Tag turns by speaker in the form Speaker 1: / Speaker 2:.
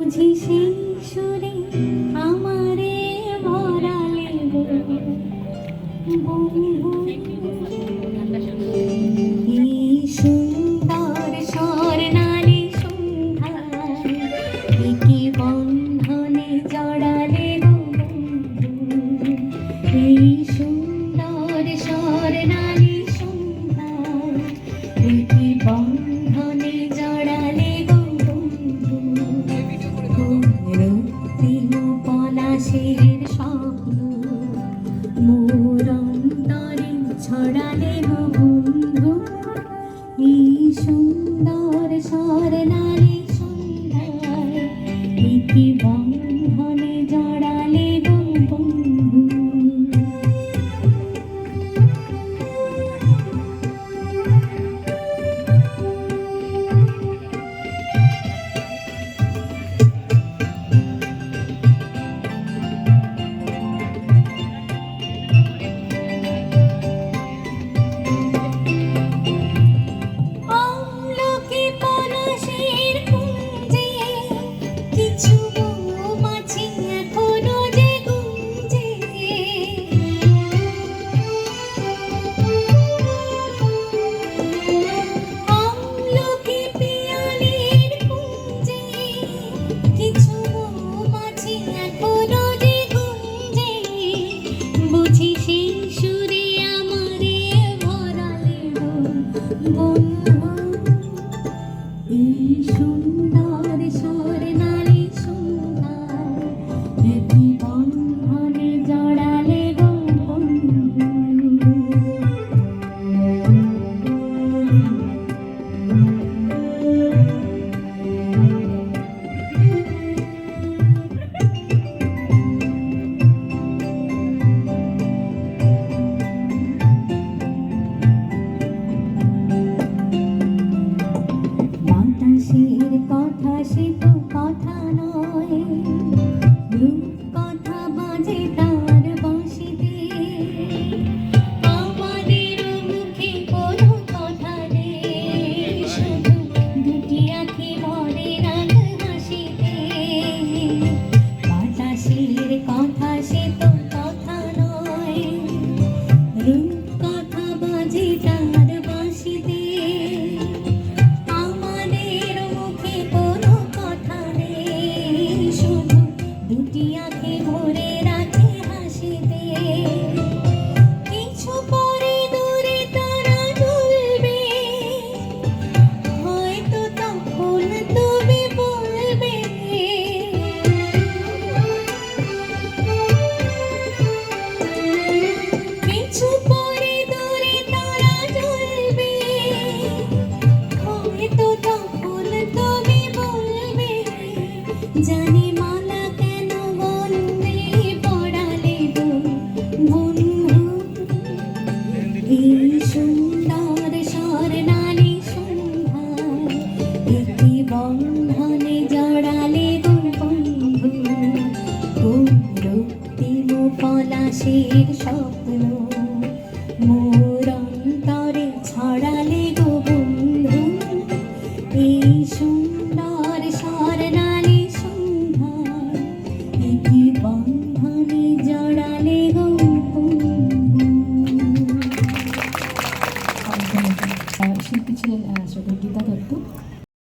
Speaker 1: বুঝি সেই সুরে আমারে ভরালে বন্ধু সুন্দর স্বর্ণালী সন্ধ্যা কিসের স্বপ্ন মোর অন্তরে ছড়ালে বন্ধু। এই সুন্দর স্বর নারী সুন্দর ইতিবাহ ভাসিত কথা কিছু পরে দূরে তারা জ্বলবে হয়তো তখন তুমি বলবে, জানি মালা কেন বন্ধু? এই পলাশের স্বপ্ন more.